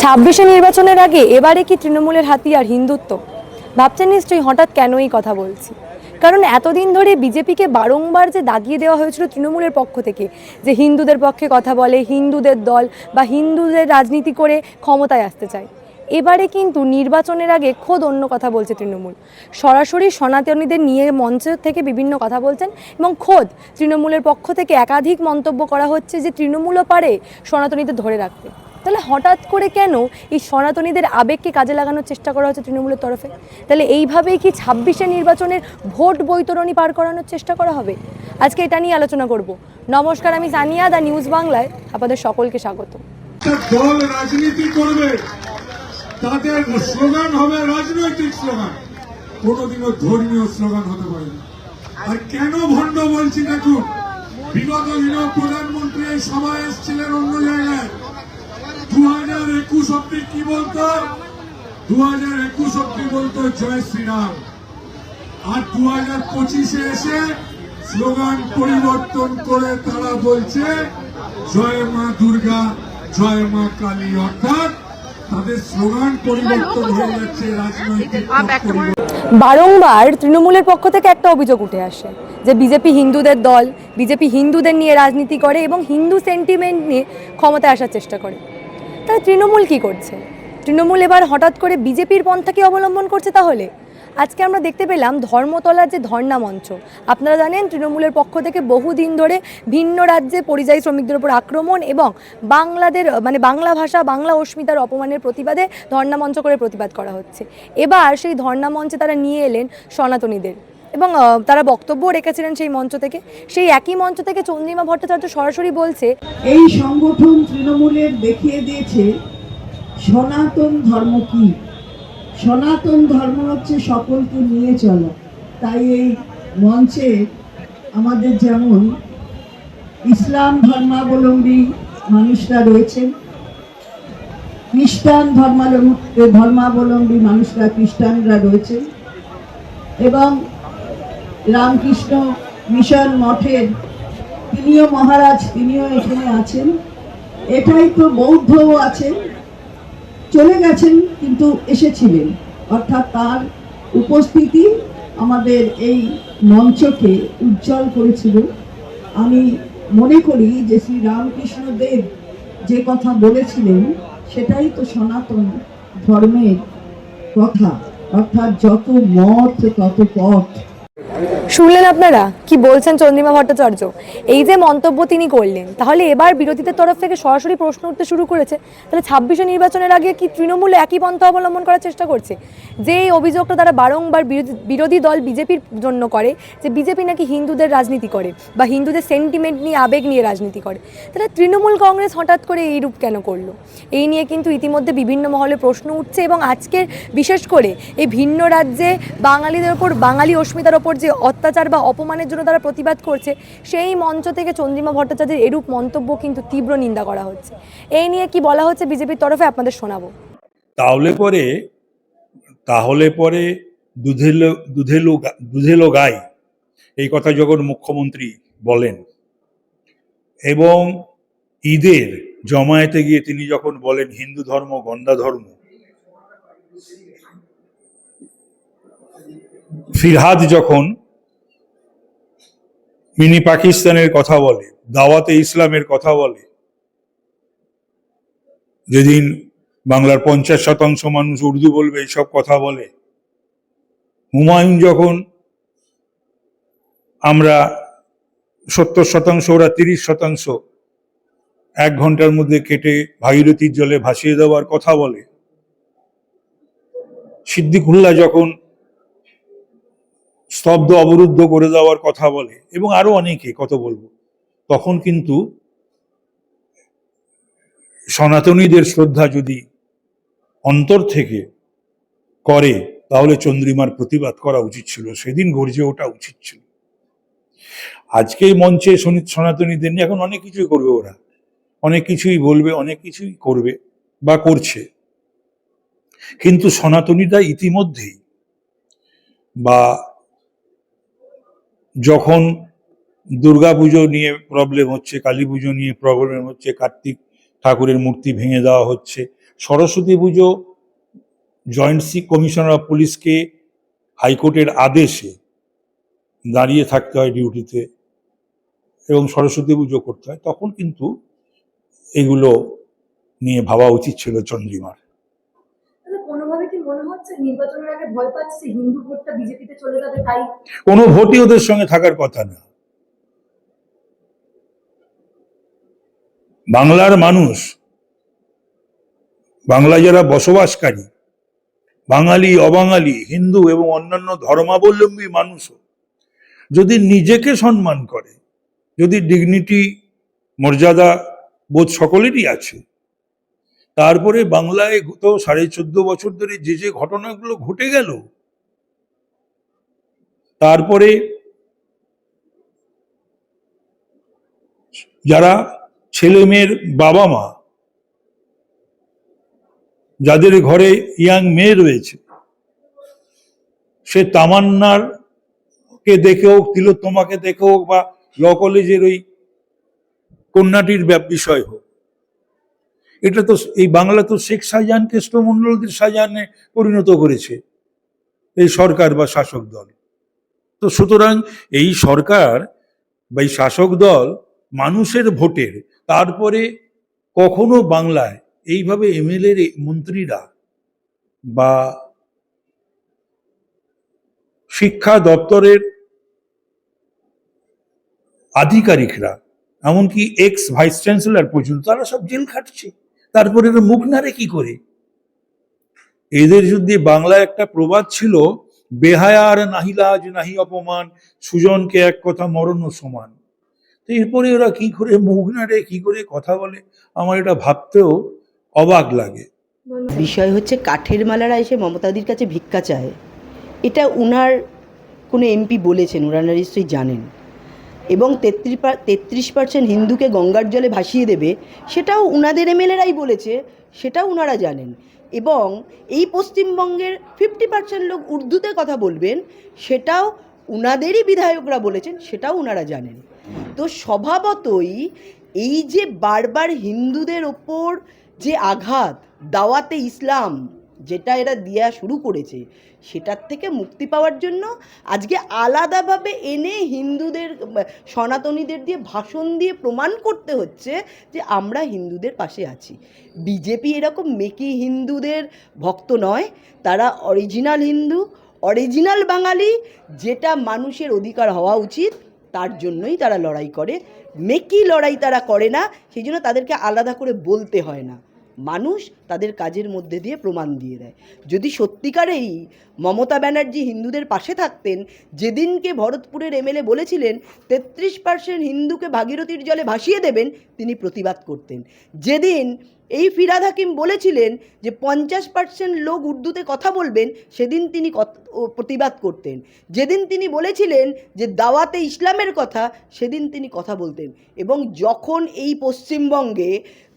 ছাব্বিশে নির্বাচনের আগে এবারে কি তৃণমূলের হাতিয়ার হিন্দুত্ব? ভাবছেন নিশ্চয়ই হঠাৎ কেন এই কথা বলছি? কারণ এতদিন ধরে বিজেপিকে বারংবার যে দাগিয়ে দেওয়া হয়েছিল তৃণমূলের পক্ষ থেকে, যে হিন্দুদের পক্ষে কথা বলে, হিন্দুদের দল বা হিন্দুদের রাজনীতি করে ক্ষমতায় আসতে চায়। এবারে কিন্তু নির্বাচনের আগে খোদ অন্য কথা বলছে তৃণমূল। সরাসরি সনাতনীদের নিয়ে মঞ্চ থেকে বিভিন্ন কথা বলছেন এবং খোদ তৃণমূলের পক্ষ থেকে একাধিক মন্তব্য করা হচ্ছে যে তৃণমূলও পারে সনাতনীদের ধরে রাখতে। তাহলে হঠাৎ করে কেন এই সনাতনীদের আবেগকে কাজে লাগানোর চেষ্টা করা হচ্ছে তৃণমূলের তরফে? তাহলে এইভাবেই কি ছাব্বিশে নির্বাচনের ভোট বৈতরণী পার করানোর চেষ্টা করা হবে? আজকে এটা নিয়ে আলোচনা করব। নমস্কার, আমি সানিয়া দা নিউজ বাংলায় আপনাদের সকলকে স্বাগত। দল রাজনীতি করবে, তাদের স্লোগান হবে রাজনৈতিক স্লোগান। কোনোদিনও ধর্মীয় স্লোগান হতে পারে না। আর কেন ভণ্ড বলছি দেখুন, বিগত দিনেও প্রধানমন্ত্রী সভায় এসেছিলেন অন্য জায়গায়। একুশ অব্দি কি বলতো? দু হাজার একুশ অব্দি বলতো জয় শ্রীরাম। আর দু হাজার পঁচিশে এসে স্লোগান পরিবর্তন করে তারা বলছে, জয় মা দুর্গা, জয় মা কালী। অর্থাৎ তাদের স্লোগান পরিবর্তন হয়ে যাচ্ছে, রাজনৈতিক বারংবার তৃণমূলের পক্ষ থেকে একটা অভিযোগ উঠে আসে যে বিজেপি হিন্দুদের দল, বিজেপি হিন্দুদের নিয়ে রাজনীতি করে এবং হিন্দু সেন্টিমেন্ট নিয়ে ক্ষমতায় আসার চেষ্টা করে। তাহলে তৃণমূল কি করছে? তৃণমূল এবার হঠাৎ করে বিজেপির পন্থাকে অবলম্বন করছে তাহলে? আজকে আমরা দেখতে পেলাম ধর্মতলার যে ধর্ণা মঞ্চ, আপনারা জানেন তৃণমূলের পক্ষ থেকে বহুদিন ধরে ভিন্ন রাজ্যে পরিযায়ী শ্রমিকদের উপর আক্রমণ এবং বাংলাদের মানে বাংলা ভাষা, বাংলা অস্মিতার অপমানের প্রতিবাদে ধর্ণা মঞ্চ করে প্রতিবাদ করা হচ্ছে। এবার সেই ধর্ণা মঞ্চে তারা নিয়ে এলেন সনাতনীদের। এবং তারা বক্তব্য রেখেছিলেন সেই মঞ্চ থেকে। সেই একই মঞ্চ থেকে চন্দ্রিমা ভট্টাচার্য সরাসরি বলছে, এই সংগঠন তৃণমূলের দেখিয়ে দিয়েছে, সনাতন ধর্ম কি? সনাতন ধর্ম হচ্ছে সকলকে নিয়ে চলা। তাই এই মঞ্চে আমাদের যেমন ইসলাম ধর্মাবলম্বী মানুষরা রয়েছেন, খ্রিস্টান ধর্মাবলম্বী ধর্মাবলম্বী মানুষরা, খ্রিস্টানরা রয়েছেন এবং রামকৃষ্ণ মিশন মঠের, তিনিও মহারাজ, তিনিও এখানে আছেন। এটাই তো বৌদ্ধও আছেন, চলে গেছেন কিন্তু এসেছিলেন। অর্থাৎ তার উপস্থিতি আমাদের এই মঞ্চকে উজ্জ্বল করেছিল। আমি মনে করি যে শ্রী রামকৃষ্ণ দেব যে কথা বলেছিলেন, সেটাই তো সনাতন ধর্মের কথা। অর্থাৎ যত মত তত পথ। Yeah. শুনলেন আপনারা? কি বলছেন চন্দ্রিমা ভট্টাচার্য? এই যে মন্তব্য তিনি করলেন, তাহলে এবার বিরোধীদের তরফ থেকে সরাসরি প্রশ্ন উঠতে শুরু করেছে। তাহলে ছাব্বিশে নির্বাচনের আগে কি তৃণমূল একই পন্থা অবলম্বন করার চেষ্টা করছে? যে এই অভিযোগটা তারা বারংবার বিরোধী- দল বিজেপির জন্য করে, যে বিজেপি নাকি হিন্দুদের রাজনীতি করে, বা হিন্দুদের সেন্টিমেন্ট নিয়ে আবেগ নিয়ে রাজনীতি করে। তাহলে তৃণমূল কংগ্রেস হঠাৎ করে এই রূপ কেন করল? এই নিয়ে কিন্তু ইতিমধ্যে বিভিন্ন মহলে প্রশ্ন উঠছে এবং আজকের, বিশেষ করে এই ভিন্ন রাজ্যে বাঙালিদের ওপর, বাঙালি অস্মিতার ওপর যে অত্যাচার বা অপমানের জন্য তারা প্রতিবাদ করছে, সেই মঞ্চ থেকে চন্দ্রিমা ভট্টাচার্যের এরূপ মন্তব্য কিন্তু তীব্র নিন্দা করা হচ্ছে। এই নিয়ে কি বলা হচ্ছে বিজেপির তরফে আপনাদের শোনাবো। তাহলে পরে তাহলে পরে দুধেলো দুধেলো দুধেলো গাই এই কথা যখন মুখ্যমন্ত্রী বলেন। এবং ঈদের জমায়েতে গিয়ে তিনি যখন বলেন হিন্দু ধর্ম গন্ডা ধর্ম, ফিরহাদ যখন মিনি পাকিস্তানের কথা বলে, দাওয়াতে ইসলামের কথা বলে। যেদিন বাংলার পঞ্চাশ শতাংশ মানুষ উর্দু বলবে, এইসব কথা বলে। হুমায়ুন যখন আমরা সত্তর শতাংশ, ওরা তিরিশ শতাংশ এক ঘণ্টার মধ্যে কেটে ভাগীরথীর জলে ভাসিয়ে দেওয়ার কথা বলে। সিদ্দিকুল্লাহ যখন স্তব্ধ অবরুদ্ধ করে দেওয়ার কথা বলে, এবং আরও অনেকে কত বলব। তখন কিন্তু সনাতনীদের শ্রদ্ধা যদি অন্তর থেকে করে, তাহলে চন্দ্রিমার প্রতিবাদ করা উচিত ছিল। সেদিন গর্জে ওঠা উচিত ছিল। আজকে মঞ্চে সনি- সনাতনীদের নিয়ে এখন অনেক কিছুই করবে ওরা। অনেক কিছুই বলবে, অনেক কিছুই করবে বা করছে। কিন্তু সনাতনীরা ইতিমধ্যেই বা যখন দুর্গাপুজো নিয়ে প্রবলেম হচ্ছে, কালী পুজো নিয়ে প্রবলেম হচ্ছে, কার্তিক ঠাকুরের মূর্তি ভেঙে দেওয়া হচ্ছে, সরস্বতী পুজো জয়েন্ট সি কমিশনার অফ পুলিশকে হাইকোর্টের আদেশে দাঁড়িয়ে থাকতে হয় ডিউটিতে এবং সরস্বতী পুজো করতে হয়, তখন কিন্তু এগুলো নিয়ে ভাবা উচিত ছিল চন্দ্রিমার কোনোভাবে কি মনে হচ্ছে নির্বাচনের আগে ভয় পাচ্ছে হিন্দু ভোটটা বিজেপিতে চলে যাবে, তাই? কোনো ভোটই ওদের সঙ্গে থাকার কথা না। বাংলার মানুষ, বাংলায় যারা বসবাসকারী, বাঙালি, অবাঙালি, হিন্দু এবং অন্যান্য ধর্মাবলম্বী মানুষও, যদি নিজেকে সম্মান করে, যদি ডিগনিটি মর্যাদা বোধ সকলেরই আছে তারপরে বাংলায় গত সাড়ে চোদ্দ বছর ধরে যে যে ঘটনাগুলো ঘটে গেল, তারপরে যারা ছেলে মেয়ের বাবা মা, যাদের ঘরে ইয়াং মেয়ে রয়েছে, সে তামান্নার কে দেখে হোক, তিলোত্তমাকে দেখে হোক বা ল কলেজের ওই কন্যাটির বিষয় হোক এটা তো এই বাংলা তো শেখ শাহজাহান কেষ্টমন্ডলদের শাহজাহানে পরিণত করেছে, এই সরকার বা শাসক দল। তো সুতরাং এই সরকার বা এই শাসক দল মানুষের ভোটের, তারপরে কখনো বাংলায় এইভাবে এমএলএর মন্ত্রীরা বা শিক্ষা দপ্তরের আধিকারিকরা, এমনকি এক্স ভাইস চ্যান্সেলর পর্যন্ত, তারা সব জেল খাটছে। তারপরে এরা মুখ নাড়ে কি করে? এদের যদি বাংলায় একটা প্রবাদ ছিল, বেহায়া আর নাহিলা আজ নাহি অপমান, সুজনকে এক কথা মরণ সমান। তো এরপরে ওরা কি করে মুখ নাড়ে, কি করে কথা বলে, আমার এটা ভাবতেও অবাক লাগে। বিষয় হচ্ছে কাঠের মালারা এসে মমতাদির কাছে ভিক্ষা চায়। এটা উনার কোনো এমপি বলেছেন ওনারা নিশ্চয়ই জানেন। এবং তেত্রিশ তেত্রিশ পার্সেন্ট হিন্দুকে গঙ্গার জলে ভাসিয়ে দেবে, সেটাও উনাদের এমএলএরাই বলেছে, সেটাও উনারা জানেন। এবং এই পশ্চিমবঙ্গের ফিফটি পার্সেন্ট লোক উর্দুতে কথা বলবেন, সেটাও উনাদেরই বিধায়করা বলেছেন, সেটাও উনারা জানেন। তো স্বভাবতই এই যে বারবার হিন্দুদের ওপর যে আঘাত, দাওয়াতে ইসলাম যেটা এরা দেওয়া শুরু করেছে, সেটার থেকে মুক্তি পাওয়ার জন্য আজকে আলাদাভাবে এনে হিন্দুদের, সনাতনীদের দিয়ে ভাষণ দিয়ে প্রমাণ করতে হচ্ছে যে আমরা হিন্দুদের পাশে আছি। বিজেপি এরকম মেকি হিন্দুদের ভক্ত নয়, তারা অরিজিনাল হিন্দু অরিজিনাল বাঙালি, যেটা মানুষের অধিকার হওয়া উচিত, তার জন্যই তারা লড়াই করে। মেকি লড়াই তারা করে না, সেই জন্য তাদেরকে আলাদা করে বলতে হয় না। মানুষ তাদের কাজের মধ্যে দিয়ে প্রমাণ দিয়ে দেয়। যদি সত্যিকারেই মমতা ব্যানার্জি হিন্দুদের পাশে থাকতেন, যেদিনকে ভরতপুরের এমএলএ বলেছিলেন, তেত্রিশ পার্সেন্ট হিন্দুকে ভাগীরথীর জলে ভাসিয়ে দেবেন, তিনি প্রতিবাদ করতেন। যেদিন এই ফিরাদ হাকিম বলেছিলেন যে পঞ্চাশ পার্সেন্ট লোক উর্দুতে কথা বলবেন, সেদিন তিনি প্রতিবাদ করতেন। যেদিন তিনি বলেছিলেন যে দাওয়াতে ইসলামের কথা, সেদিন তিনি কথা বলতেন। এবং যখন এই পশ্চিমবঙ্গে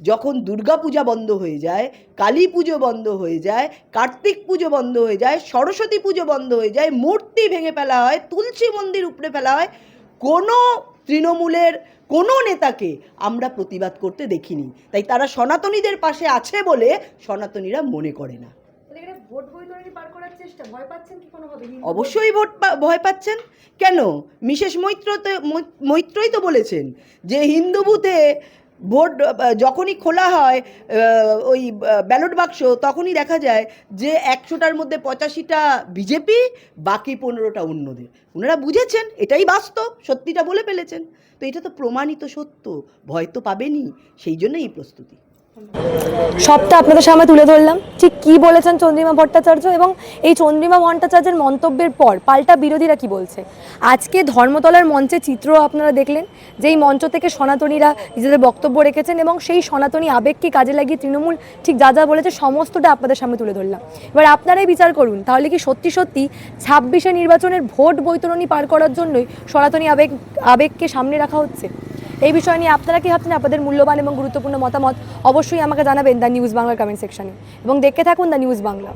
যখন দুর্গাপূজা বন্ধ হয়ে যায়, কালী পুজো বন্ধ হয়ে যায়, কার্তিক পুজো বন্ধ হয়ে যায়, সরস্বতী পুজো বন্ধ হয়ে যায়, মূর্তি ভেঙে ফেলা হয়, তুলসী মন্দির উপড়ে ফেলা হয়, কোনো তৃণমূলের কোনো নেতাকে আমরা প্রতিবাদ করতে দেখিনি। তাই তারা সনাতনীদের পাশে আছে বলে সনাতনীরা মনে করে না। অবশ্যই ভোট ভয় পাচ্ছেন। কেন? মিসেস মৈত্র মৈত্রই তো বলেছেন যে হিন্দু বুথে ভোট যখনই খোলা হয় ওই ব্যালট বাক্স তখনই দেখা যায় যে একশোটার মধ্যে পঁচাশিটা বিজেপি বাকি পনেরোটা অন্যদের। ওনারা বুঝেছেন এটাই বাস্তব সত্যিটা বলে ফেলেছেন। তো এটা তো প্রমাণিত সত্য ভয় তো পাবেনই সেই জন্য এই প্রস্তুতি। সবটা আপনাদের সামনে তুলে ধরলাম। ঠিক কি বলেছেন চন্দ্রিমা ভট্টাচার্য এবং এই চন্দ্রিমা ভট্টাচার্যের মন্তব্যের পর পাল্টা বিরোধীরা কি বলছে? আজকে ধর্মতলার মঞ্চে চিত্র আপনারা দেখলেন, যেই মঞ্চ থেকে সনাতনীরা নিজেদের বক্তব্য রেখেছেন এবং সেই সনাতনী আবেগকে কাজে লাগিয়ে তৃণমূল ঠিক যা যা বলেছে সমস্তটা আপনাদের সামনে তুলে ধরলাম। এবার আপনারাই বিচার করুন, তাহলে কি সত্যি সত্যি ছাব্বিশে নির্বাচনের ভোট বৈতরণী পার করার জন্যই সনাতনী আবেগ, আবেগকে সামনে রাখা হচ্ছে? এই বিষয় নিয়ে আপনারা কি ভাবছেন? আপনাদের মূল্যবান এবং গুরুত্বপূর্ণ মতামত অবশ্যই আমাকে জানাবেন দ্য নিউজ বাংলার কমেন্ট সেকশনে এবং দেখতে থাকুন দ্য নিউজ বাংলা।